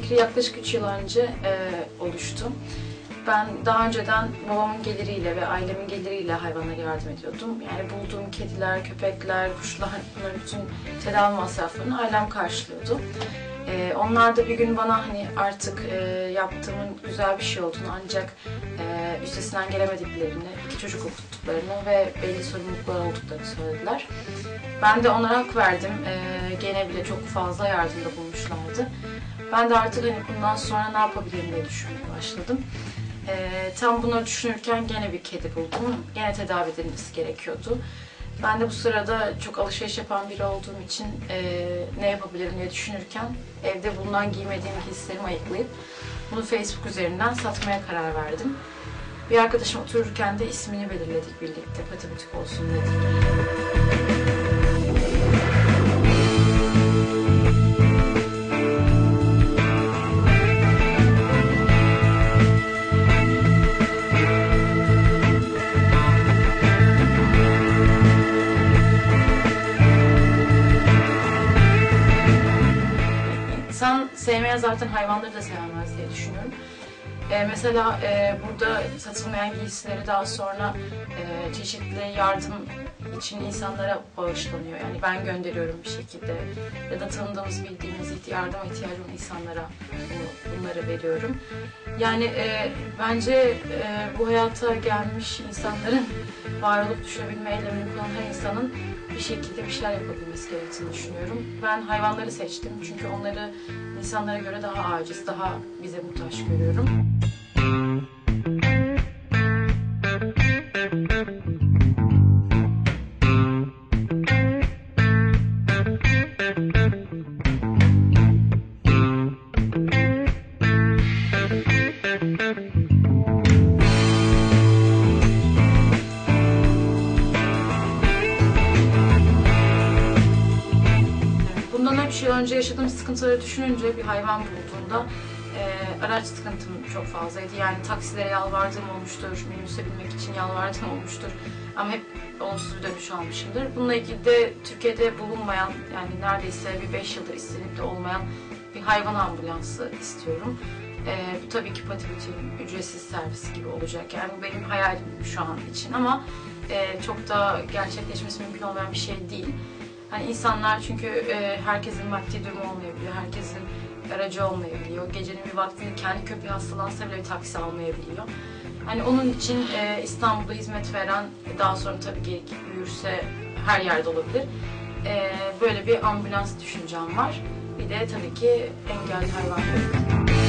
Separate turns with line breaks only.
Fikri yaklaşık 3 yıl önce e, oluştu. Ben daha önceden babamın geliriyle ve ailemin geliriyle hayvanlara yardım ediyordum. Yani bulduğum kediler, köpekler, kuşlar, bunların bütün tedavi masraflarını ailem karşılıyordu. Ee, onlar da bir gün bana hani artık e, yaptığımın güzel bir şey olduğunu ancak e, üstesinden gelemediklerini, iki çocuk okuttuklarını ve belli sorumluluklar olduklarını söylediler. Ben de onlara hak verdim. Ee, gene bile çok fazla yardımda bulmuşlardı. Ben de artık hani bundan sonra ne yapabilirim diye düşünmeye başladım. Ee, tam bunları düşünürken gene bir kedi buldum. Gene tedavi edilmesi gerekiyordu. Ben de bu sırada çok alışveriş yapan biri olduğum için e, ne yapabilirim diye düşünürken evde bulunan giymediğim giysilerimi ayıklayıp bunu Facebook üzerinden satmaya karar verdim. Bir arkadaşım otururken de ismini belirledik birlikte. Patibutik olsun dedik. İnsan sevmeyen zaten hayvanları da sevmez diye düşünüyorum. Ee, mesela e, burada satılmayan giysileri daha sonra e, çeşitli yardım için insanlara bağışlanıyor. Yani ben gönderiyorum bir şekilde ya da tanıdığımız, bildiğimiz yardıma ihtiyacı olan insanlara bunları veriyorum. Yani e, bence e, bu hayata gelmiş insanların var olup düşebilme eylemini kullanan her insanın bir şekilde bir şeyler yapabilmesi gerektiğini düşünüyorum. Ben hayvanları seçtim çünkü onları insanlara göre daha aciz, daha bize muhtaç görüyorum. Bundan 3 yıl önce yaşadığım sıkıntıları düşününce bir hayvan bulduğumda e, araç sıkıntım çok fazlaydı. Yani taksilere yalvardığım olmuştur, minibüse binmek için yalvardığım olmuştur. Ama hep olumsuz bir dönüş almışımdır. Bununla ilgili de Türkiye'de bulunmayan, yani neredeyse bir 5 yıldır istenip de olmayan bir hayvan ambulansı istiyorum. E, bu tabii ki Patibutik'in ücretsiz servisi gibi olacak. Yani bu benim hayalim şu an için ama e, çok da gerçekleşmesi mümkün olmayan bir şey değil. Hani insanlar çünkü e, herkesin maddi durumu olmayabiliyor, herkesin aracı olmayabiliyor. Gecenin bir vaktinde kendi köpeği hastalansa bile bir taksi almayabiliyor. Hani onun için e, İstanbul'da hizmet veren, daha sonra tabii ki büyürse her yerde olabilir. E, böyle bir ambulans düşüncem var. Bir de tabii ki engelli hayvanlar.